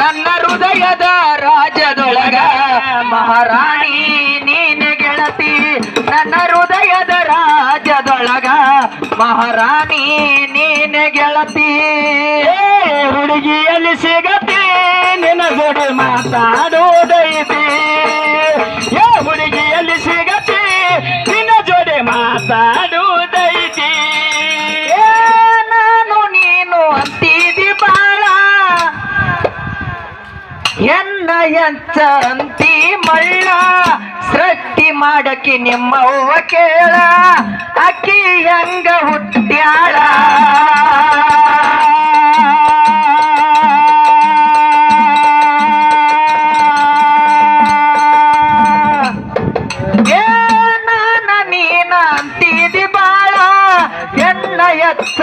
ನನ್ನ ಹೃದಯದ ರಾಜ್ಯದೊಳಗ ಮಹಾರಾಣಿ ನೀನೆ ಗೆಳತಿ. ನನ್ನ ಹೃದಯದ ರಾಜ್ಯದೊಳಗ ಮಹಾರಾಣಿ ನೀನೆ ಗೆಳತಿ. ಹುಡುಗಿಯಲ್ಲಿ ಸಿಗತಿ, ನಿನ್ನ ಜೋಡಿ ಮಾತಾಡೋದೈತಿ ಹುಡುಗಿಯಲ್ಲಿ ಸಿಗತಿ, ನಿನ್ನ ಜೋಡಿ ಮಾತಾಡುವುದೈತಿ ಅಂತಿ ಮಳ್ಳ? ಸೃಷ್ಟಿ ಮಾಡಕಿ ನಿಮ್ಮವ್ವ ಕೇಳ? ಅಕ್ಕಿ ಹೆಂಗ ಹುಟ್ಟ್ಯಾಳ? ನೀನ ಅಂತಿದಿ ಬಾಳ? ಎನ್ನ ಎತ್ತ